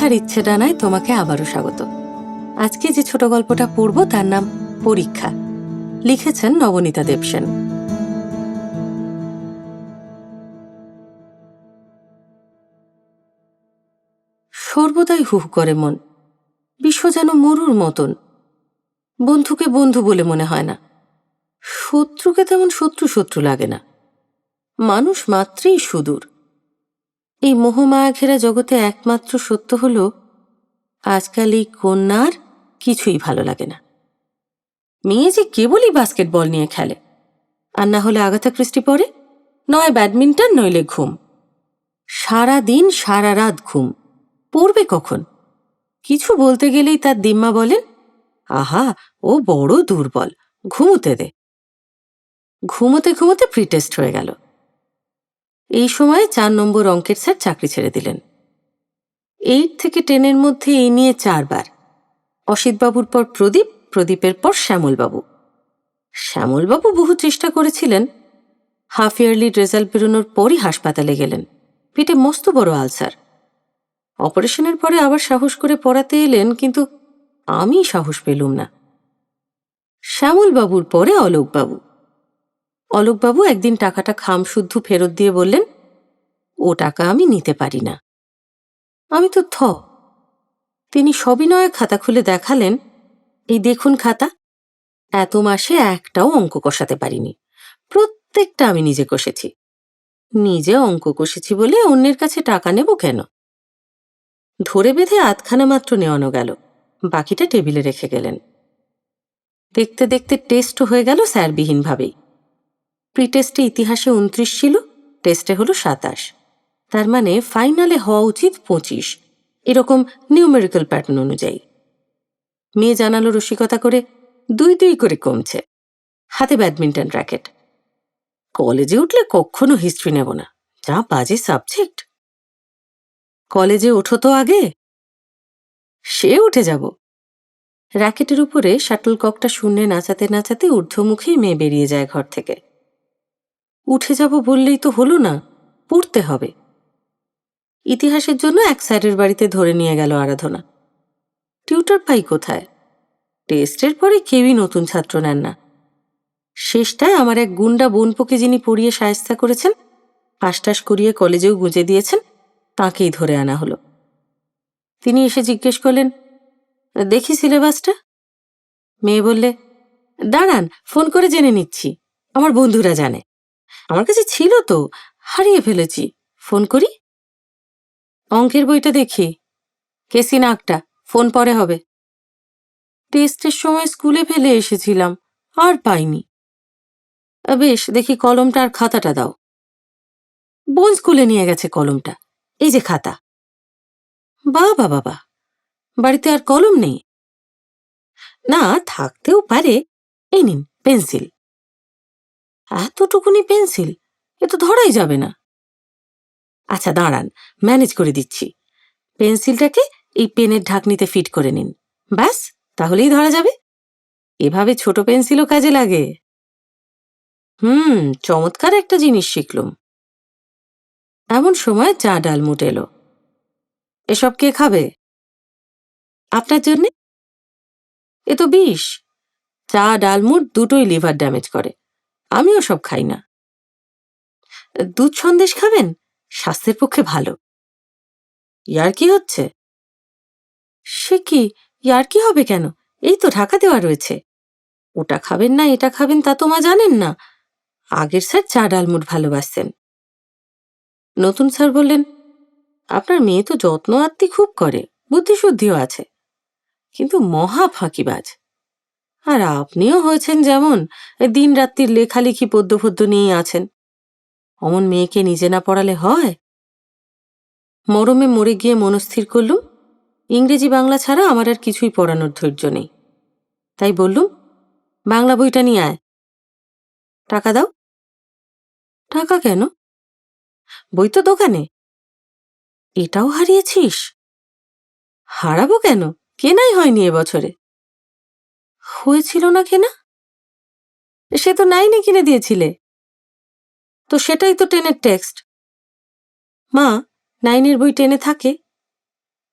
পৃথার ইচ্ছে ডানায় তোমাকে আবারও স্বাগত। আজকে যে ছোট গল্পটা পড়ব তার নাম পরীক্ষা। লিখেছেন নবনীতা দেবসেন সর্বদাই হুহ করে মন। বিশ্ব যেন মরুর মতন। বন্ধুকে বন্ধু বলে মনে হয় না। শত্রুকে তেমন শত্রু শত্রু লাগে না। মানুষ মাত্রেই সুদূর। এই মোহমায়া ঘেরা জগতে একমাত্র সত্য হল, আজকাল এই কন্যার কিছুই ভালো লাগে না। মেয়ে যে কেবলই বাস্কেটবল নিয়ে খেলে, আর না হলে আগাথা ক্রিস্টি পড়ে নয় ব্যাডমিন্টন, নইলে ঘুম। সারা দিন সারা রাত ঘুম। পড়বে কখন? কিছু বলতে গেলেই তার দিম্মা বলেন, আহা, ও বড় দুর্বল, ঘুমোতে দে। ঘুমোতে ঘুমোতে প্রিটেস্ট হয়ে গেল। এই সময়ে চার নম্বর অঙ্কের স্যার চাকরি ছেড়ে দিলেন। এইট থেকে টেনের মধ্যে এই নিয়ে চারবার। অসিতবাবুর পর প্রদীপ, প্রদীপের পর শ্যামলবাবু। শ্যামলবাবু বহু চেষ্টা করেছিলেন। হাফ ইয়ারলি রেজাল্ট বেরোনোর পরই হাসপাতালে গেলেন। পেটে মস্ত বড় আলসার। অপারেশনের পরে আবার সাহস করে পড়াতে এলেন, কিন্তু আমি সাহস পেলুম না। শ্যামলবাবুর পরে অলোকবাবু। অলোকবাবু একদিন টাকাটা খাম শুদ্ধ ফেরত দিয়ে বললেন, ও টাকা আমি নিতে পারি না। আমি তো থ। তিনি সবিনয়ে খাতা খুলে দেখালেন, এই দেখুন খাতা, এত মাসে একটাও অঙ্ক কষাতে পারিনি। প্রত্যেকটা আমি নিজে কষেছি। নিজে অঙ্ক কষেছি বলে অন্যের কাছে টাকা নেব কেন? ধরে বেঁধে আধখানা মাত্র নেওয়ানো গেল, বাকিটা টেবিলে রেখে গেলেন। দেখতে দেখতে টেস্ট হয়ে গেল স্যারবিহীনভাবেই। প্রিটেস্টে ইতিহাসে উনত্রিশ ছিল টেস্টে হলো সাতাশ। তার মানে ফাইনালে হওয়া উচিত পঁচিশ। এরকম নিউমেরিক্যাল প্যাটার্ন অনুযায়ী। মেয়ে জানালো রসিকতা করে, দুই দুই করে কমছে। হাতে ব্যাডমিন্টন র্যাকেট কলেজে উঠলে কখনো হিস্ট্রি নেব না। যা বাজে সাবজেক্ট কলেজে ওঠো তো আগে। সে উঠে যাব। র্যাকেটের উপরে শাটল ককটা শূন্যে নাচাতে নাচাতে ঊর্ধ্বমুখেই মেয়ে বেরিয়ে যায় ঘর থেকে। উঠে যাব বললেই তো হলো না, পড়তে হবে। ইতিহাসের জন্য এক স্যারের বাড়িতে ধরে নিয়ে গেল আরাধনা। টিউটার পাই কোথায়? টেস্টের পরে কেউই নতুন ছাত্র নেন না। শেষটায় আমার এক গুন্ডা বোনপোকে যিনি পড়িয়ে সায়স্তা করেছেন আশটাস করিয়ে কলেজেও গুঁজে দিয়েছেন, তাকেই ধরে আনা হলো। তিনি এসে জিজ্ঞেস করলেন, দেখি সিলেবাসটা? মেয়ে বললে, দাঁড়ান, ফোন করে জেনে নিচ্ছি, আমার বন্ধুরা জানে। আমার কাছে ছিল তো, হারিয়ে ফেলেছি। ফোন করি? অঙ্কের বইটা দেখি। কেসি নাকটা ফোন পরে হবে। টেস্টের সময় স্কুলে ফেলে এসেছিলাম, আর পাইনি। বেশ, দেখি কলমটা আর খাতাটা দাও। বোন স্কুলে নিয়ে গেছে কলমটা। এই যে খাতা। বাবা বাবা, বাড়িতে আর কলম নেই। না, থাকতেও পারে। এই নিন, পেন্সিল। এতটুকুনি পেন্সিল? এ তো ধরাই যাবে না। আচ্ছা দাঁড়ান, ম্যানেজ করে দিচ্ছি। পেন্সিলটাকে এই পেনের ঢাকনিতে ফিট করে নিন। ব্যাস, তাহলেই ধরা যাবে। এভাবে ছোট পেন্সিলও কাজে লাগে। হুম, চমৎকার একটা জিনিস শিখলুম। এমন সময় চা ডালমুট এলো। এসব কে খাবে? আপনার জন্যে? এ তো বিষ। চা ডালমুট দুটোই লিভার ড্যামেজ করে। আমিও সব খাই না। দুধ সন্দেশ খাবেন? স্বাস্থ্যের পক্ষে ভালো। ইয়ার কি হচ্ছে? সে কি, ইয়ার কি হবে কেন? এই তো ঢাকা দেওয়া রয়েছে। ওটা খাবেন না, এটা খাবেন, তা তো মা জানেন না। আগের স্যার চা ডালমুট ভালোবাসতেন। নতুন স্যার বললেন, আপনার মেয়ে তো যত্ন আত্মি খুব করে, বুদ্ধিশুদ্ধিও আছে। কিন্তু মহা ফাঁকিবাজ। আর আপনিও হয়েছেন যেমন দিন রাত্রির লেখালেখি পদ্য ফদ্য নিয়েই আছেন। অমন মেয়েকে নিজে না পড়ালে হয়? মরমে মরে গিয়ে মনস্থির করলুম? ইংরেজি বাংলা ছাড়া আমার আর কিছুই পড়ানোর ধৈর্য নেই। তাই বললুম, বাংলা বইটা নিয়ে আয়। টাকা দাও। টাকা কেন? বই তো দোকানে। এটাও হারিয়েছিস? হারাবো কেন? কেনাই হয়নি এবছরে হয়েছিল না কেনা সে তো নাইনে কিনে দিয়েছিলে। তো সেটাই তো টেনের টেক্সট। মা, নাইনের বই টেনে থাকে।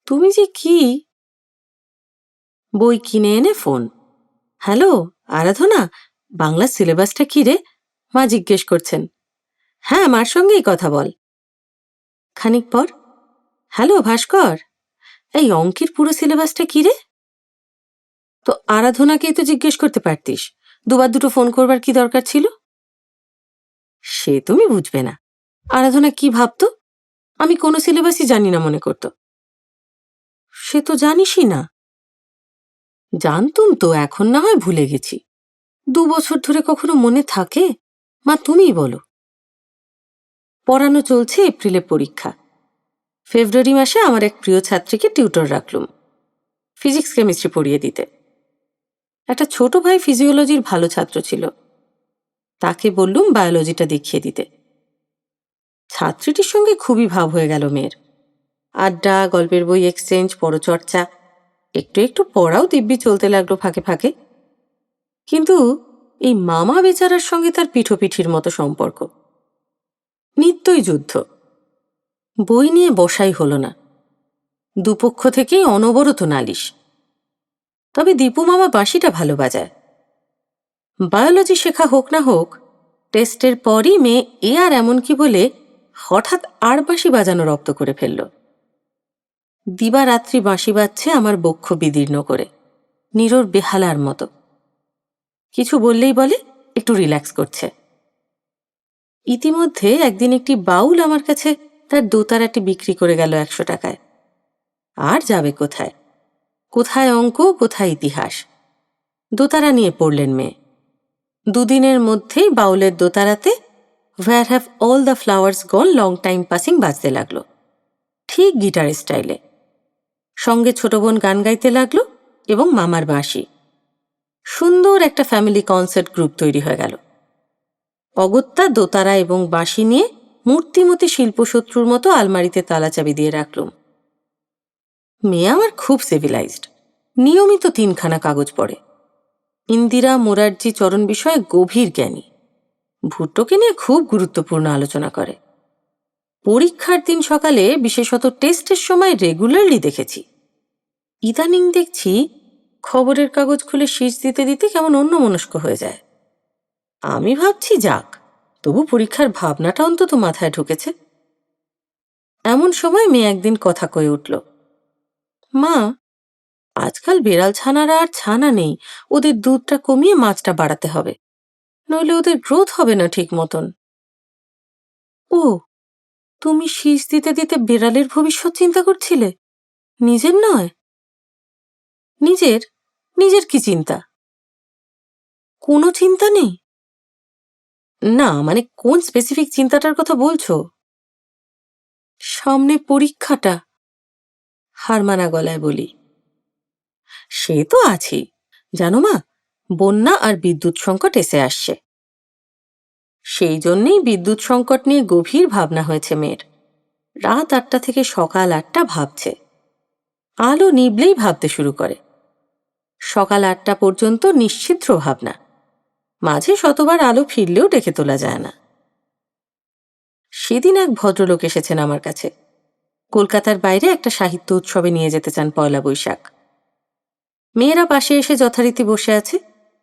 তুমি যে কি? বই কিনে এনে ফোন। হ্যালো, আরাধনা, বাংলা সিলেবাসটা কি রে? মা জিজ্ঞেস করছেন। হ্যাঁ মার সঙ্গেই কথা বল। খানিক পর, হ্যালো ভাস্কর, এই অঙ্কের পুরো সিলেবাসটা কি রে? তো আরাধনাকেই তো জিজ্ঞেস করতে পারতিস। দুবার দুটো ফোন করবার কি দরকার ছিল? সে তুমি বুঝবে না। আরাধনা কি ভাবতো? আমি কোনো সিলেবাসই জানি না মনে করত। সে তো জানিসই না। জানতুম তো, এখন না হয় ভুলে গেছি। দু বছর ধরে কখনো মনে থাকে? মা, তুমিই বলো। পড়ানো চলছে এপ্রিলে পরীক্ষা। ফেব্রুয়ারি মাসে আমার এক প্রিয় ছাত্রীকে টিউটর রাখলুম। ফিজিক্স কেমিস্ট্রি পড়িয়ে দিতে। একটা ছোট ভাই ফিজিওলজির ভালো ছাত্র ছিল। তাকে বললুম বায়োলজিটা দেখিয়ে দিতে। ছাত্রীটির সঙ্গে খুবই ভাব হয়ে গেল মেয়ের। আড্ডা, গল্পের বই এক্সচেঞ্জ পরচর্চা, একটু একটু পড়াও দিব্যি চলতে লাগল ফাঁকে ফাঁকে। কিন্তু এই মামা বেচারার সঙ্গে তার পিঠোপিঠির মতো সম্পর্ক। নিত্যই যুদ্ধ। বই নিয়ে বসাই হলো না। দুপক্ষ থেকেই অনবরত নালিশ। তবে দীপু মামা বাঁশিটা ভালো বাজায়। বায়োলজি শেখা হোক না হোক, টেস্টের পরই মেয়ে এ আর এমন কি বলে হঠাৎ আর বাঁশি বাজানো রপ্ত করে ফেলল। দিবারাত্রি বাঁশি বাজছে আমার বক্ষ বিদীর্ণ করে, নীরর বেহালার মতো। কিছু বললেই বলে, একটু রিল্যাক্স করছে। ইতিমধ্যে একদিন একটি বাউল আমার কাছে তার দোতারাটি বিক্রি করে গেল একশো টাকায়। আর যাবে কোথায়? কোথায় অঙ্ক, কোথায় ইতিহাস? দোতারা নিয়ে পড়লেন মেয়ে। দুদিনের মধ্যেই বাউলের দোতারাতে where have all the flowers gone long time passing বাজতে লাগল। ঠিক গিটার স্টাইলে। সঙ্গে ছোট বোন গান গাইতে লাগল এবং মামার বাঁশি। সুন্দর একটা ফ্যামিলি কনসার্ট গ্রুপ তৈরি হয়ে গেল। অগত্যা দোতারা এবং বাঁশি নিয়ে মূর্তিমতি শিল্পশত্রুর মতো আলমারিতে তালা চাবি দিয়ে রাখলুম। মেয়ে আমার খুব সিভিলাইজড নিয়মিত তিনখানা কাগজ পড়ে। ইন্দিরা মোরারজি চরণ বিষয়ে গভীর জ্ঞানী। ভুট্টোকে নিয়ে খুব গুরুত্বপূর্ণ আলোচনা করে। পরীক্ষার দিন সকালে বিশেষত টেস্টের সময় রেগুলারলি দেখেছি। ইদানিং দেখছি খবরের কাগজ খুলে শীষ দিতে দিতে কেমন অন্যমনস্ক হয়ে যায়। আমি ভাবছি, যাক, তবু পরীক্ষার ভাবনাটা অন্তত মাথায় ঢুকেছে। এমন সময় মেয়ে একদিন কথা কয়ে উঠল মা, আজকাল বেড়াল ছানারা আর ছানা নেই। ওদের দুধটা কমিয়ে মাছটা বাড়াতে হবে। নইলে ওদের গ্রোথ হবে না ঠিক মতন। ও, তুমি শীষ দিতে দিতে বেড়ালের ভবিষ্যৎ চিন্তা করছিলে? নিজের নয়? নিজের? নিজের কি চিন্তা? কোনো চিন্তা নেই? না মানে কোন স্পেসিফিক চিন্তাটার কথা বলছো? সামনে পরীক্ষাটা। হারমানা গলায় বলি। সে তো আছেই জানো মা, বন্যা আর বিদ্যুৎ সংকট এসে আসছে। সেই জন্যেই বিদ্যুৎ সংকট নিয়ে গভীর ভাবনা হয়েছে মেয়ের। রাত আটটা থেকে সকাল আটটা ভাবছে। আলো নিবলেই ভাবতে শুরু করে। সকাল আটটা পর্যন্ত নিশ্চিদ্র ভাবনা। মাঝে শতবার আলো ফিরলেও ডেকে তোলা যায় না। সেদিন এক ভদ্রলোক এসেছেন আমার কাছে। কলকাতার বাইরে একটা সাহিত্য উৎসবে নিয়ে যেতে চান পয়লা বৈশাখ। মেয়েরা পাশে এসে যথারীতি বসে আছে,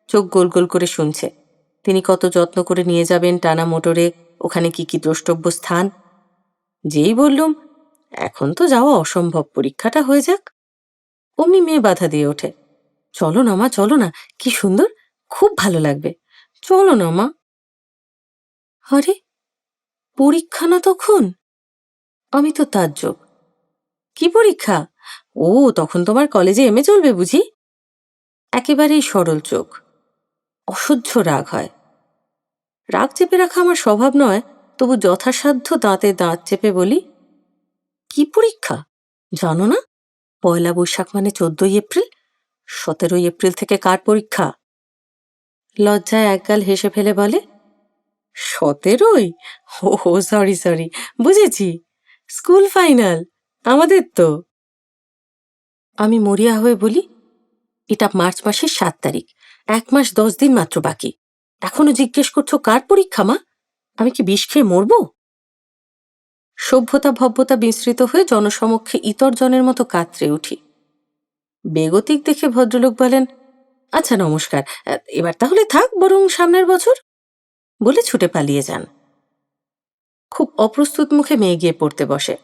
চোখ গোল গোল করে শুনছে। তিনি কত যত্ন করে নিয়ে যাবেন টানা মোটরে, ওখানে কি কি দ্রষ্টব্য স্থান? যেই বললুম, এখন তো যাওয়া অসম্ভব, পরীক্ষাটা হয়ে যাক। অমনি মেয়ে বাধা দিয়ে ওঠে। চলো না মা, চলো না, কি সুন্দর, খুব ভালো লাগবে। চলো না মা। আরে, পরীক্ষা না তখন? আমি তো তাজ্জব। কি পরীক্ষা? ও, তখন তোমার কলেজে এমে চলবে বুঝি? একেবারেই সরল চোখ। অসহ্য রাগ হয়। রাগ চেপে রাখা আমার স্বভাব নয়, তবু যথাসাধ্য দাঁতে দাঁত চেপে বলি, কি পরীক্ষা? জানো না? পয়লা বৈশাখ মানে চোদ্দই এপ্রিল? সতেরোই এপ্রিল থেকে কার পরীক্ষা? লজ্জায় একগাল হেসে ফেলে বলে, সতেরোই? ও সরি সরি বুঝেছি। স্কুল ফাইনাল, আমাদের তো। আমি মরিয়া হয়ে বলি, এটা মার্চ মাসের সাত তারিখ, এক মাস দশ দিন মাত্র বাকি। এখনও জিজ্ঞেস করছ কার পরীক্ষা, মা? আমি কি বিষ খেয়ে মরবো? সভ্যতা ভব্যতা বিস্তৃত হয়ে জনসমক্ষে ইতর জনের মতো কাতরে উঠি। বেগতিক দেখে ভদ্রলোক বলেন আচ্ছা নমস্কার, এবার তাহলে থাক বরং সামনের বছর। বলে ছুটে পালিয়ে যান। খুব অপ্রস্তুত মুখে মেয়ে গিয়ে পড়তে বসে।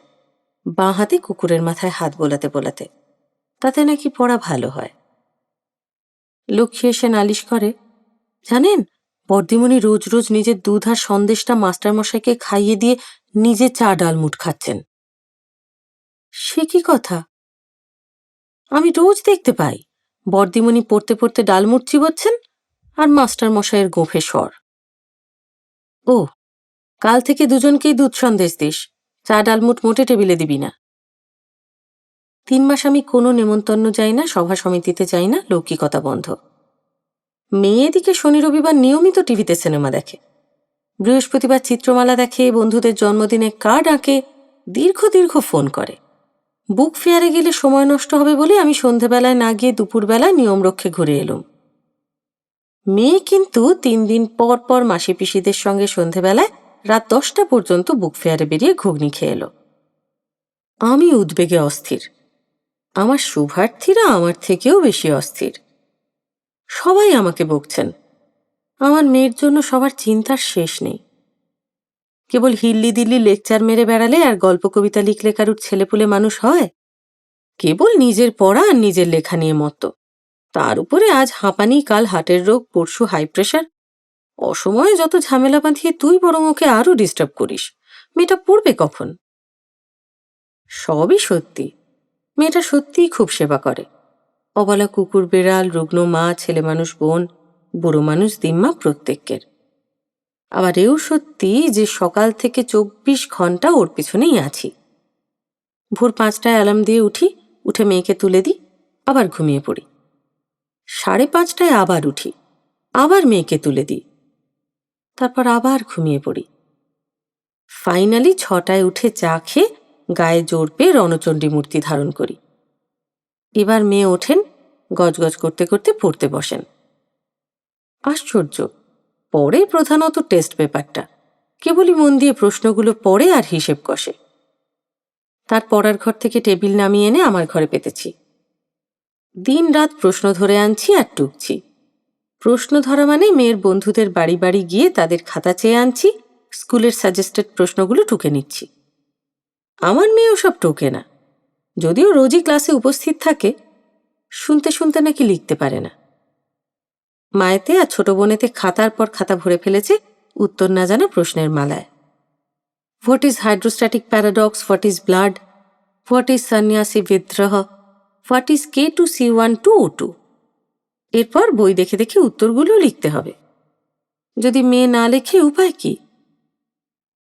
বাঁ হাতে কুকুরের মাথায় হাত বোলাতে বোলাতে। তাতে নাকি পড়া ভালো হয়। লক্ষ্মী এসে নালিশ করে, জানেন, বর্দিমণি রোজ রোজ নিজের দুধ আর সন্দেশটা মাস্টারমশাইকে খাইয়ে দিয়ে নিজে চা ডালমুট খাচ্ছেন। সে কি কথা? আমি রোজ দেখতে পাই, বর্দিমণি পড়তে পড়তে ডালমুট চিবোচ্ছেন আর মাস্টার মশাইয়ের গোফে স্বর। ও কাল থেকে দুজনকেই দুধ সন্দেশ দিস। চা ডালমুট মোটে টেবিলে দিবি না। তিন মাস আমি কোনো নেমন্তন্ন যাই না, সভা সমিতিতে যাই না, লৌকিকতা বন্ধ। মেয়ে এদিকে শনি, রবিবার নিয়মিত টিভিতে সিনেমা দেখে। বৃহস্পতিবার চিত্রমালা দেখে, বন্ধুদের জন্মদিনে কার্ড আঁকে, দীর্ঘ দীর্ঘ ফোন করে। বুক ফেয়ারে গেলে সময় নষ্ট হবে বলে আমি সন্ধেবেলায় না গিয়ে দুপুরবেলায় নিয়ম রক্ষে ঘুরে এলুম। মেয়ে কিন্তু তিন দিন পর পর মাসি পিসিদের সঙ্গে সন্ধেবেলায় রাত দশটা পর্যন্ত বুক ফেয়ারে বেরিয়ে ঘুগনি খেয়ে এলো। আমি উদ্বেগে অস্থির। আমার শুভার্থীরা আমার থেকেও বেশি অস্থির। সবাই আমাকে বকছেন। আমার মেয়ের জন্য সবার চিন্তার শেষ নেই। কেবল হিল্লি দিল্লি লেকচার মেরে বেড়ালে আর গল্প, কবিতা লিখলে কারুর ছেলেপুলে মানুষ হয়? কেবল নিজের পড়া আর নিজের লেখা নিয়ে মত্ত। তার উপরে আজ হাঁপানি, কাল হার্টের রোগ, পরশু হাই প্রেশার অসময়ে যত ঝামেলা বাঁধিয়ে তুই বরং ওকে আরও ডিস্টার্ব করিস। মেয়েটা পড়বে কখন? সবই সত্যি। মেয়েটা সত্যিই খুব সেবা করে। অবলা কুকুর, বেড়াল, রুগ্ন মা, ছেলে মানুষ, বোন, বুড়ো মানুষ দিম্মা প্রত্যেকের। আবার এও সত্যি যে সকাল থেকে চব্বিশ ঘণ্টা ওর পিছনেই আছি। ভোর পাঁচটায় অ্যালার্ম দিয়ে উঠি, উঠে মেয়েকে তুলে দিই, আবার ঘুমিয়ে পড়ি। সাড়ে পাঁচটায় আবার উঠি, আবার মেয়েকে তুলে দিই। তারপর আবার ঘুমিয়ে পড়ি। ফাইনালি ছটায় উঠে চা খেয়ে গায়ে জোর পেয়ে রণচণ্ডী মূর্তি ধারণ করি। এবার মেয়ে ওঠেন, গজগজ করতে করতে পড়তে বসেন। আশ্চর্য, পরে প্রধানত টেস্ট পেপারটা। কেবলই মন দিয়ে প্রশ্নগুলো পড়ে আর হিসেব কষে। তার পড়ার ঘর থেকে টেবিল নামিয়ে এনে আমার ঘরে পেতেছি। দিন রাত প্রশ্ন ধরে আনছি আর টুকছি। প্রশ্ন ধরা মানে মেয়ের বন্ধুদের বাড়ি বাড়ি গিয়ে তাদের খাতা চেয়ে আনছি, স্কুলের সাজেস্টেড প্রশ্নগুলো টুকে নিচ্ছি। আমার মেয়ে ওসব টোকে না। যদিও রোজই ক্লাসে উপস্থিত থাকে, শুনতে শুনতে নাকি লিখতে পারে না। মায়েতে আর ছোট বোনেতে খাতার পর খাতা ভরে ফেলেছে, উত্তর না জানা প্রশ্নের মালায়। What is hydrostatic paradox what is blood what is সন্ন্যাসী বিদ্রোহ what is K two C one two O two এরপর বই দেখে দেখে উত্তরগুলো লিখতে হবে। যদি মেয়ে না লেখে উপায় কি?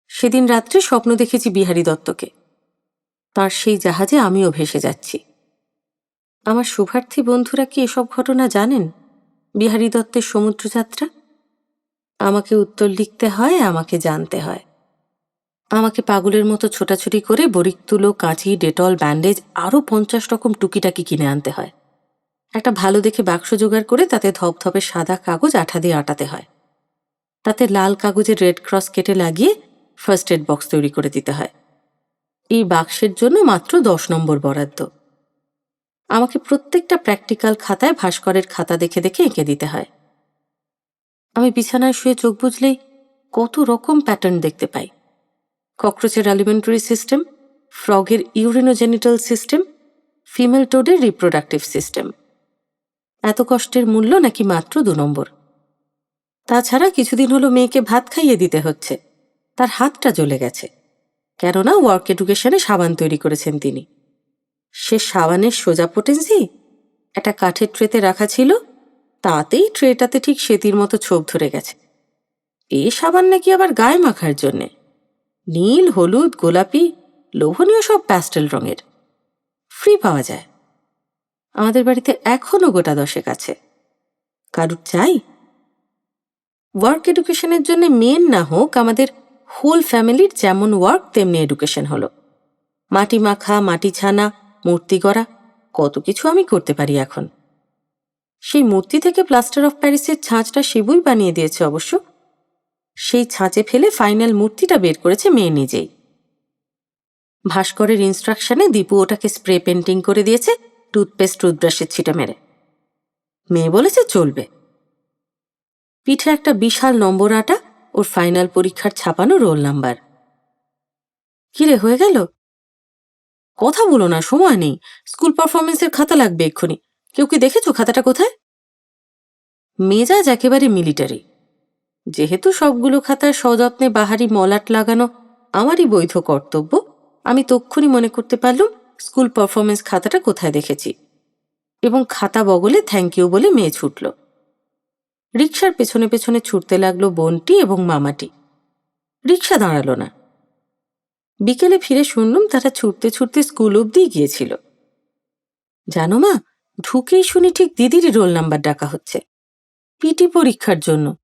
সেদিন রাত্রে স্বপ্ন দেখেছি বিহারী দত্তকে। তার সেই জাহাজে আমিও ভেসে যাচ্ছি। আমার শুভার্থী বন্ধুরা কি এসব ঘটনা জানেন? বিহারী দত্তের সমুদ্রযাত্রা? আমাকে উত্তর লিখতে হয়, আমাকে জানতে হয়। আমাকে পাগলের মতো ছোটাছুটি করে বরিক তুলো, কাঁচি, ডেটল, ব্যান্ডেজ আরও পঞ্চাশ রকম টুকিটাকি কিনে আনতে হয়। একটা ভালো দেখে বাক্স জোগাড় করে তাতে ধপধপে সাদা কাগজ আঠা দিয়ে আটাতে হয়। তাতে লাল কাগজের রেড ক্রস কেটে লাগিয়ে ফার্স্ট এড বক্স তৈরি করে দিতে হয়। এই বাক্সের জন্য মাত্র দশ নম্বর বরাদ্দ। আমাকে প্রত্যেকটা প্র্যাকটিক্যাল খাতায় ভাস্করের খাতা দেখে দেখে এঁকে দিতে হয়। আমি বিছানায় শুয়ে চোখ বুঝলেই কত রকম প্যাটার্ন দেখতে পাই। ককরোচের অ্যালিমেন্টারি সিস্টেম, ফ্রগের ইউরিনোজেনিটাল সিস্টেম, ফিমেল টোডের রিপ্রোডাক্টিভ সিস্টেম। এত কষ্টের মূল্য নাকি মাত্র দু নম্বর? তাছাড়া কিছুদিন হলো মেয়েকে ভাত খাইয়ে দিতে হচ্ছে। তার হাতটা জ্বলে গেছে। কেননা ওয়ার্ক এডুকেশনে সাবান তৈরি করেছেন তিনি। সে সাবানের সোজা পোটেন্সি একটা কাঠের ট্রেতে রাখা ছিল, তাতেই ট্রেটাতে ঠিক সেতির মতো ছোপ ধরে গেছে। এ সাবান নাকি আবার গায়ে মাখার জন্যে? নীল, হলুদ, গোলাপি, লোভনীয় সব প্যাস্টেল রঙের। ফ্রি পাওয়া যায়। আমাদের বাড়িতে এখনও গোটা দশেক আছে। কারুর চাই? ওয়ার্ক এডুকেশনের জন্য মেন না হোক, আমাদের হোল ফ্যামিলির যেমন ওয়ার্ক তেমনি এডুকেশন হলো। মাটি মাখা, মাটি ছানা, মূর্তি গড়া, কত কিছু আমি করতে পারি এখন। সেই মূর্তি থেকে প্লাস্টার অফ প্যারিসের ছাঁচটা শিবুই বানিয়ে দিয়েছে অবশ্য। সেই ছাঁচে ফেলে ফাইনাল মূর্তিটা বের করেছে মেয়ে নিজেই। ভাস্করের ইনস্ট্রাকশনে দীপু ওটাকে স্প্রে পেন্টিং করে দিয়েছে টুথপেস্ট টুথব্রাশের ছিটা মেরে। মেয়ে বলেছে চলবে। পিঠে একটা বিশাল নম্বর আটা ওর ফাইনাল পরীক্ষার ছাপানো রোল নাম্বার কিরে, হয়ে গেল? কথা বলো না, সময় নেই। স্কুল পারফরমেন্সের খাতা লাগবে এক্ষুনি। কেউ কি দেখেছ খাতাটা কোথায়? মেজাজ একেবারে মিলিটারি যেহেতু সবগুলো খাতার সযত্নে বাহারি মলাট লাগানো আমারই বৈধ কর্তব্য, আমি তক্ষুনি মনে করতে পারলুম স্কুল পারফরমেন্স খাতাটা কোথায় দেখেছি? এবং খাতা বগলে থ্যাংক ইউ বলে মেয়ে ছুটল। রিক্সার পেছনে পেছনে ছুটতে লাগল বোনটি এবং মামাটি। রিক্সা দাঁড়াল না। বিকেলে ফিরে শুনলুম তারা ছুটতে ছুটতে স্কুল অবধি গিয়েছিল। জানো মা, ঢুকেই শুনি ঠিক দিদিরই রোল নাম্বার ডাকা হচ্ছে। পিটি পরীক্ষার জন্য।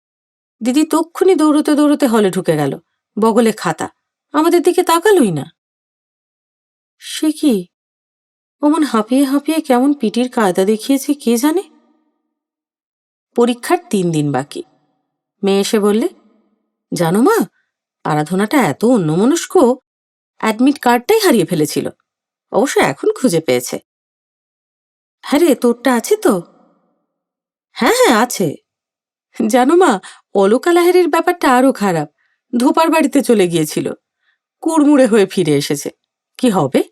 দিদি তক্ষুনি দৌড়তে দৌড়তে হলে ঢুকে গেল। বগলে খাতা। আমাদের দিকে তাকালই না। সে কি? অমন হাঁপিয়ে হাঁপিয়ে কেমন পিটির কায়দা দেখিয়েছে কে জানে? পরীক্ষার তিন দিন বাকি। মেয়ে এসে বললে, জানো মা, আরাধনাটা এত অন্যমনস্ক, অ্যাডমিট কার্ডটাই হারিয়ে ফেলেছিল। অবশ্য এখন খুঁজে পেয়েছে। হ্যাঁ রে, তোরটা আছে তো? হ্যাঁ হ্যাঁ আছে। জানো মা, অলকা ব্যাপারটা আরও খারাপ। ধোপার বাড়িতে চলে গিয়েছিল। কুড়মুড়ে হয়ে ফিরে এসেছে। কি হবে?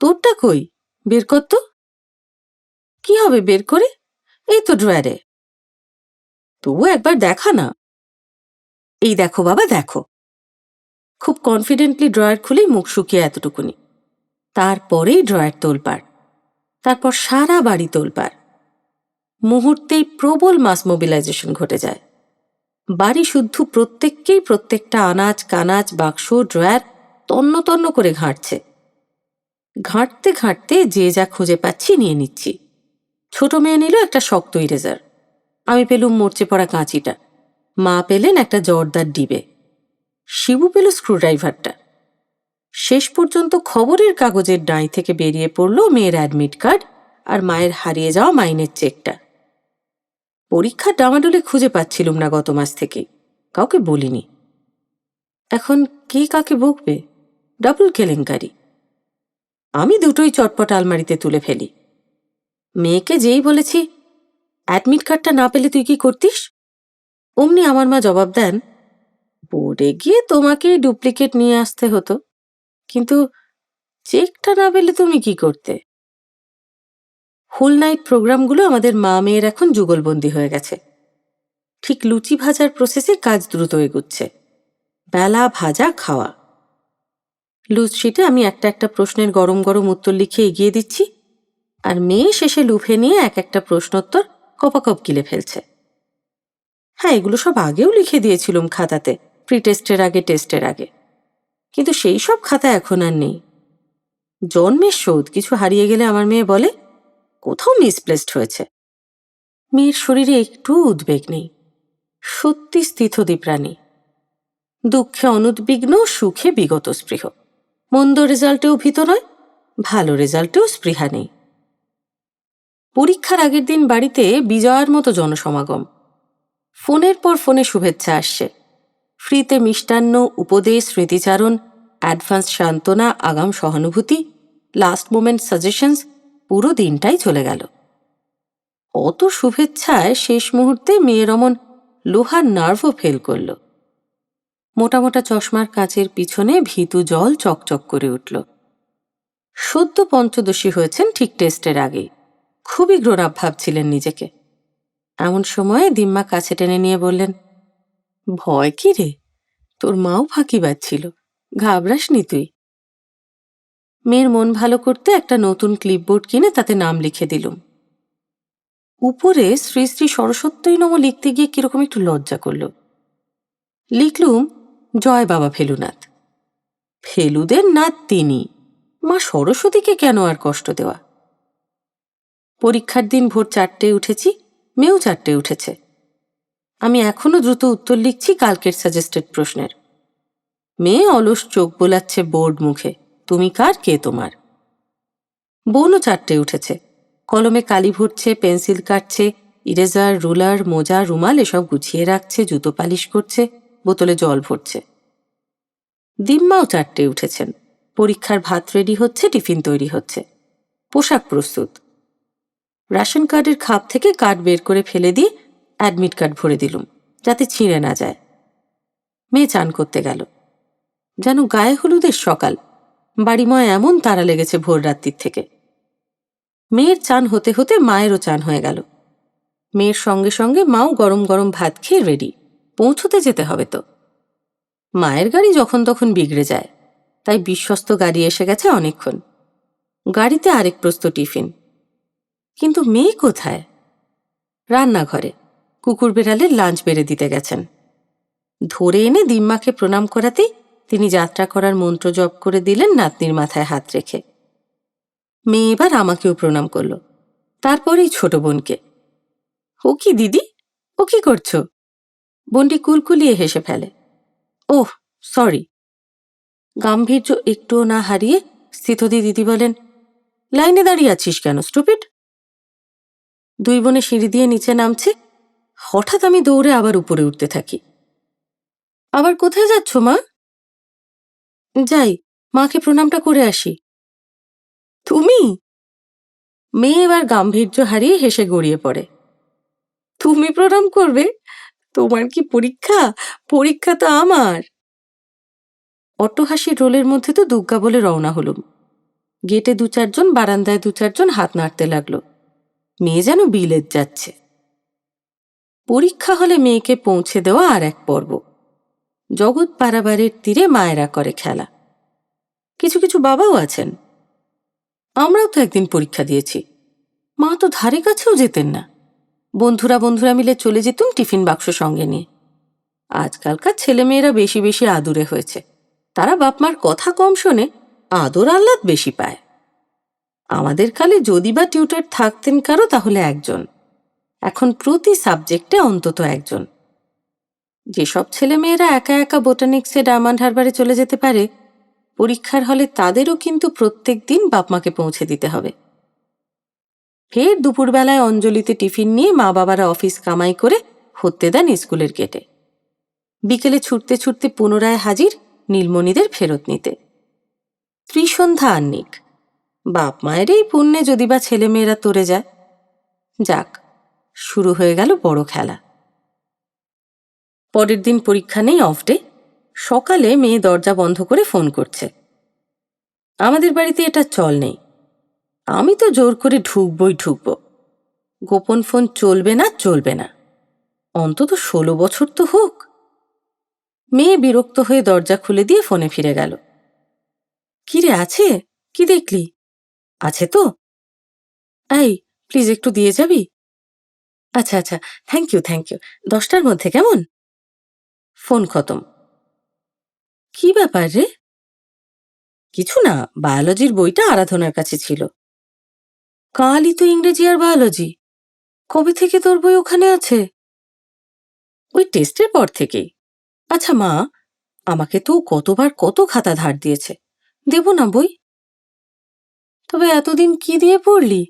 তোরটা কই? বের কর তো। কি হবে বের করে? এই তো ড্রয়ারে তবু একবার দেখা না। এই দেখো বাবা, দেখো। খুব কনফিডেন্টলি ড্রয়ার খুলেই মুখ শুকিয়ে এতটুকুনি। তারপরেই ড্রয়ার তোলপাড়। তারপর সারা বাড়ি তোলপাড়। মুহূর্তেই প্রবল মাস মোবিলাইজেশন ঘটে যায়। বাড়ি শুদ্ধ প্রত্যেককেই প্রত্যেকটা আনাজ কানাজ বাক্স ড্রয়ার তন্ন তন্ন করে ঘাঁটছে। ঘাঁটতে ঘাঁটতে যে যা খুঁজে পাচ্ছি নিয়ে নিচ্ছি। ছোট মেয়ে নিল একটা শক্ত ইরেজার। আমি পেলুম মরচে পড়া কাঁচিটা। মা পেলেন একটা জর্দার ডিবে। শিবু পেল স্ক্রুড্রাইভারটা। শেষ পর্যন্ত খবরের কাগজের ডাঁই থেকে বেরিয়ে পড়ল মেয়ের অ্যাডমিট কার্ড আর মায়ের হারিয়ে যাওয়া মাইনের চেকটা। পরীক্ষার ডামাডোলে খুঁজে পাচ্ছিলুম না গত মাস থেকে। কাউকে বলিনি। এখন কে কাকে বকবে ডাবল কেলেঙ্কারি। আমি দুটোই চটপট আলমারিতে তুলে ফেলি। মেয়েকে যেই বলেছি, অ্যাডমিট কার্ডটা না পেলে তুই কি করতিস? অমনি আমার মা জবাব দেন, বোর্ডে গিয়ে তোমাকেই ডুপ্লিকেট নিয়ে আসতে হতো। কিন্তু চেকটা না পেলে তুমি কি করতে? হোল নাইট প্রোগ্রামগুলো আমাদের মা মেয়ের এখন যুগলবন্দি হয়ে গেছে। ঠিক লুচি ভাজার প্রসেসে কাজ দ্রুত এগুচ্ছে। বেলা ভাজা, খাওয়া। লুজ শিটে আমি একটা একটা প্রশ্নের গরম গরম উত্তর লিখে এগিয়ে দিচ্ছি। আর মেয়ে শেষে লুফে নিয়ে এক একটা প্রশ্নোত্তর কপাকপ গিলে ফেলছে। হ্যাঁ এগুলো সব আগেও লিখে দিয়েছিলুম খাতাতে প্রি টেস্টের আগে টেস্টের আগে। কিন্তু সেই সব খাতা এখন আর নেই। জন্মের শোধ, কিছু হারিয়ে গেলে আমার মেয়ে বলে, কোথাও মিসপ্লেসড হয়েছে? মেয়ের শরীরে একটু উদ্বেগ নেই। সত্যি স্থিতদি প্রাণী দুঃখে, অনুদ্বিগ্ন, সুখে বিগত স্পৃহ। মন্দ রেজাল্টেও ভীত নয়, ভালো রেজাল্টেও স্পৃহা নেই। পরীক্ষার আগের দিন বাড়িতে বিজয়ার মতো জনসমাগম। ফোনের পর ফোনে শুভেচ্ছা আসছে। ফ্রিতে মিষ্টান্ন, উপদেশ, স্মৃতিচারণ, অ্যাডভান্স সান্ত্বনা, আগাম সহানুভূতি, লাস্ট মোমেন্ট সাজেশনস, পুরো দিনটাই চলে গেল। অত শুভেচ্ছায় শেষ মুহূর্তে মেয়ের অমন লোহার নার্ভও ফেল করল। মোটা মোটা চশমার কাচের পিছনে ভীতু জল চকচক করে উঠল। সদ্য পঞ্চদশী হয়েছেন ঠিক টেস্টের আগে। খুবই গ্রোনাপ ভাবছিলেন নিজেকে। এমন সময়ে দিম্মা কাছে টেনে নিয়ে বললেন, ভয় কি রে? তোর মাও ফাঁকি বাজছিল। ঘাবড়াসনি তুই? মেয়ের মন ভালো করতে একটা নতুন ক্লিপবোর্ড কিনে তাতে নাম লিখে দিলুম। উপরে শ্রী শ্রী সরস্বতী নম লিখতে গিয়ে কীরকম একটু লজ্জা করল। লিখলুম জয় বাবা ফেলুনাথ। ফেলুদের নাথ তিনি। মা সরস্বতীকে কেন আর কষ্ট দেওয়া? পরীক্ষার দিন ভোর চারটে উঠেছি, মেয়েও চারটে উঠেছে। আমি এখনও দ্রুত উত্তর লিখছি কালকের সাজেস্টেড প্রশ্নের। মেয়ে অলস চোখ বোলাচ্ছে বোর্ড মুখে, তুমি কার? কে তোমার? বোনও চারটে উঠেছে। কলমে কালি ভরছে, পেন্সিল কাটছে, ইরেজার, রুলার, মোজা, রুমাল এসব গুছিয়ে রাখছে, জুতো পালিশ করছে বোতলে জল ভরছে। দিম্মাও চারটে উঠেছেন। পরীক্ষার ভাত রেডি হচ্ছে, টিফিন তৈরি হচ্ছে। পোশাক প্রস্তুত। রেশন কার্ডের খাপ থেকে কার্ড বের করে ফেলে দিয়ে অ্যাডমিট কার্ড ভরে দিলুম, যাতে ছিঁড়ে না যায়। মেয়ে চান করতে গেল। যেন গায়ে হলুদের সকাল। বাড়িময় এমন তারা লেগেছে ভোর রাত্রির থেকে। মেয়ের চান হতে হতে মায়েরও চান হয়ে গেল। মেয়ের সঙ্গে সঙ্গে মাও গরম গরম ভাত খেয়ে রেডি। পৌঁছতে যেতে হবে তো। মায়ের গাড়ি যখন তখন বিগড়ে যায়, তাই বিশ্বস্ত গাড়ি এসে গেছে অনেকক্ষণ। গাড়িতে আরেক প্রস্ত টিফিন। কিন্তু মেয়ে কোথায়? রান্নাঘরে। কুকুর বেড়ালের লাঞ্চ বেড়ে দিতে গেছেন। ধরে এনে দিম্মাকে প্রণাম করাতেই তিনি যাত্রা করার মন্ত্র জপ করে দিলেন নাতনির মাথায় হাত রেখে। মেয়ে এবার আমাকেও প্রণাম করল। তারপরেই ছোট বোনকে। ও কি দিদি? ও কি করছ? বোনটি কুলকুলিয়ে হেসে ফেলে। Oh, sorry. গাম্ভীর্য একটুও না হারিয়ে স্থিতদি দিদি বলেন, লাইনে দাঁড়িয়ে আছিস কেন, স্টুপিড? দুই বোনে সিঁড়ি দিয়ে নিচে নামছে, হঠাৎ আমি দৌড়ে আবার উপরে উঠতে থাকি। আবার কোথায় যাচ্ছ, মা? যাই, মাকে প্রণামটা করে আসি। তুমি? মেয়ে এবার গাম্ভীর্য হারিয়ে হেসে গড়িয়ে পড়ে। তুমি প্রণাম করবে? তোমার কি পরীক্ষা? পরীক্ষা তো আমার। অট্টহাসির রোলের মধ্যে তো দুগ্গা বলে রওনা হলুম। গেটে দু চারজন, বারান্দায় দু চারজন হাত নাড়তে লাগল। মেয়ে যেন বিলেত যাচ্ছে। পরীক্ষা হলে মেয়েকে পৌঁছে দেওয়া আর এক পর্ব। জগৎ পারাবারের তীরে মায়েরা করে খেলা। কিছু কিছু বাবাও আছেন। আমরাও তো একদিন পরীক্ষা দিয়েছি। মা তো ধারে কাছেও যেতেন না। বন্ধুরা বন্ধুরা মিলে চলে যেতুম টিফিন বাক্স সঙ্গে নিয়ে। আজকালকার ছেলেমেয়েরা বেশি বেশি আদুরে হয়েছে। তারা বাপমার কথা কম শোনে, আদর আহ্লাদ বেশি পায়। আমাদের কালে যদি বা টিউটার থাকতেন কারও তাহলে একজন। এখন প্রতি সাবজেক্টে অন্তত একজন। যেসব ছেলেমেয়েরা একা একা বোটানিক্সে ডায়মন্ড হারবারে চলে যেতে পারে, পরীক্ষার হলে তাদেরও কিন্তু প্রত্যেক দিন বাপমাকে পৌঁছে দিতে হবে। ফের দুপুরবেলায় অঞ্জলিতে টিফিন নিয়ে মা বাবারা অফিস কামাই করে হতে দেন স্কুলের গেটে। বিকেলে ছুটতে ছুটতে পুনরায় হাজির নীলমণিদের ফেরত নিতে। ত্রিসন্ধ্যা আন্নিক বাপ মায়ের এই পুণ্যে যদি বা ছেলেমেয়েরা তরে যায়। যাক, শুরু হয়ে গেল বড় খেলা। পরের দিন পরীক্ষা নেই অফ ডে সকালে মেয়ে দরজা বন্ধ করে ফোন করছে। আমাদের বাড়িতে এটা চল নেই। আমি তো জোর করে ঢুকবই ঢুকব। গোপন ফোন চলবে না চলবে না। অন্তত ষোলো বছর তো হোক। মেয়ে বিরক্ত হয়ে দরজা খুলে দিয়ে ফোনে ফিরে গেল। কিরে, আছে? কি দেখলি? আছে তো? এই, প্লিজ একটু দিয়ে যাবি? আচ্ছা আচ্ছা থ্যাংক ইউ থ্যাংক ইউ। দশটার মধ্যে, কেমন? ফোন খতম। কি ব্যাপার রে? কিছু না, বায়োলজির বইটা আরাধনার কাছে ছিল। কালই তো ইংরেজি আর বায়োলজি। কবে থেকে তোর বই ওখানে আছে? ওই টেস্টের পর থেকেই। আচ্ছা মা, আমাকে তো কতবার কত খাতা ধার দিয়েছে। দেব না বই? তবে এতদিন কি দিয়ে পড়লি?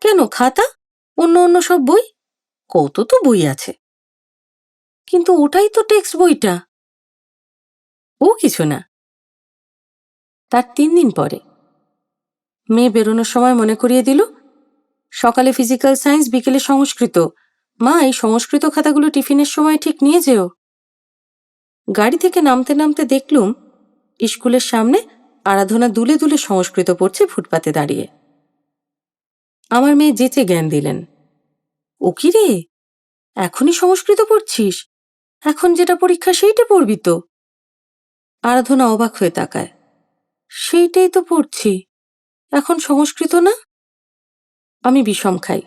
কেন, খাতা? অন্য অন্য সব বই? কত তো বই আছে। কিন্তু ওটাই তো টেক্সট বইটা। ও কিছু না। তার তিন দিন পরে। মেয়ে বেরোনোর সময় মনে করিয়ে দিল, সকালে ফিজিক্যাল সায়েন্স বিকেলে সংস্কৃত। মা, এই সংস্কৃত খাতাগুলো টিফিনের সময় ঠিক নিয়ে যেও। গাড়ি থেকে নামতে নামতে দেখলুম, স্কুলের সামনে আরাধনা দুলে দুলে সংস্কৃত পড়ছে ফুটপাতে দাঁড়িয়ে। আমার মেয়ে যেচে জ্ঞান দিলেন, ও কি রে? এখনই সংস্কৃত পড়ছিস? এখন যেটা পরীক্ষা সেইটা পড়বি তো। আরাধনা অবাক হয়ে তাকায়, সেইটাই তো পড়ছি। এখন সংস্কৃত না? আমি বিষম খাই।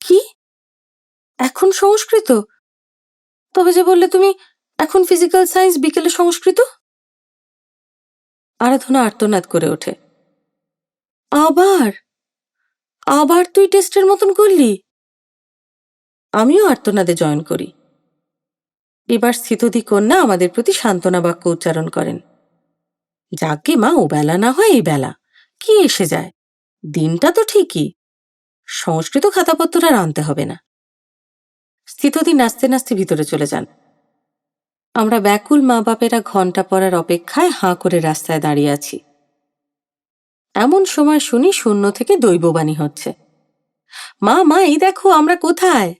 কি? এখন সংস্কৃত? তবে যে বললে তুমি এখন ফিজিক্যাল সায়েন্স বিকেলে সংস্কৃত? আরাধনা আর্তনাদ করে ওঠে। আবার? আবার তুই টেস্টের মতন করলি? আমিও আর্তনাদে জয়েন করি। এবার স্থিতধি কন্যা আমাদের প্রতি সান্ত্বনা বাক্য উচ্চারণ করেন। যাকে মা ও বেলা না হয় এই বেলা। কি এসে যায়। দিনটা তো ঠিকই। সংস্কৃত খাতাপত্র আর আনতে হবে না। স্থিতধি নাচতে নাচতে ভিতরে চলে যান। আমরা ব্যাকুল মা বাপেরা ঘণ্টা পড়ার অপেক্ষায় হাঁ করে রাস্তায় দাঁড়িয়ে আছি। এমন সময় শুনি শূন্য থেকে দৈববাণী হচ্ছে। মা মা, এই দেখো, আমরা কোথায়?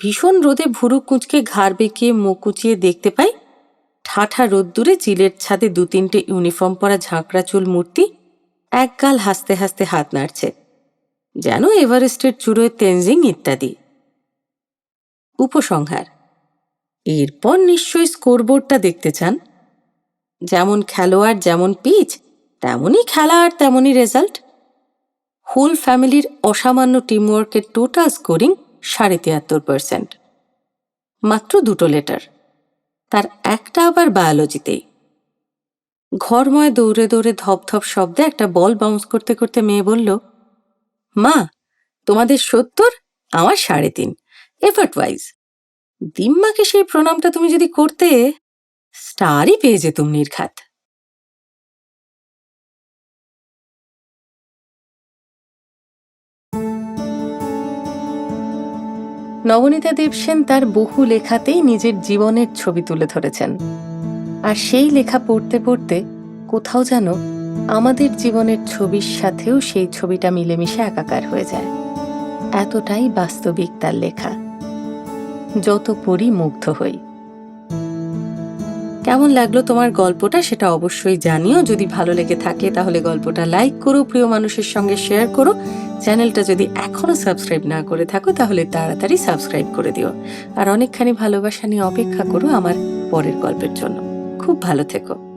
ভীষণ রোদে ভুরু কুঁচকে ঘাড় বেঁকিয়ে মুখ কুচিয়ে দেখতে পাই, ঠাঠা রোদ্দুরে চিলের ছাদে দু তিনটে ইউনিফর্ম পরা ঝাঁকড়া চুল মূর্তি একগাল হাসতে হাসতে হাত নাড়ছে। যেন এভারেস্টের চূড়োয় তেনজিং ইত্যাদি। উপসংহার, এরপর নিশ্চয়ই স্কোরবোর্ডটা দেখতে চান। যেমন খেলোয়াড় যেমন পিচ, তেমনই খেলা আর তেমনই রেজাল্ট। হোল ফ্যামিলির অসামান্য টিমওয়ার্কের টোটাল স্কোরিং সাড়ে তিয়াত্তর পার্সেন্ট। মাত্র দুটো লেটার। তার একটা আবার বায়োলজিতেই। ঘরময় দৌড়ে দৌড়ে ধপধপ শব্দে একটা বল বাউন্স করতে করতে মেয়ে বলল, মা, তোমাদের সত্তর, আমার সাড়ে তিন। এফার্ট ওয়াইজ দিম্মাকে সেই প্রণামটা তুমি যদি করতে স্টারই পেয়ে যেতুম নির্ঘাত। নবনীতা দেবসেন তার বহু লেখাতেই নিজের জীবনের ছবি তুলে ধরেছেন। আর সেই লেখা পড়তে পড়তে কোথাও যেন আমাদের জীবনের ছবির সাথেও সেই ছবিটা মিলেমিশে একাকার হয়ে যায়। এতটাই বাস্তবিক তার লেখা। যত পড়ি মুগ্ধ হই। কেমন লাগল তোমার গল্পটা সেটা অবশ্যই জানিও। যদি ভালো লেগে থাকে তাহলে গল্পটা লাইক করো, প্রিয় মানুষের সঙ্গে শেয়ার করো। চ্যানেলটা যদি এখনও সাবস্ক্রাইব না করে থাকো তাহলে তাড়াতাড়ি সাবস্ক্রাইব করে দিও। আর অনেকখানি ভালোবাসা নিয়ে অপেক্ষা করো আমার পরের গল্পের জন্য। খুব ভালো থেকো।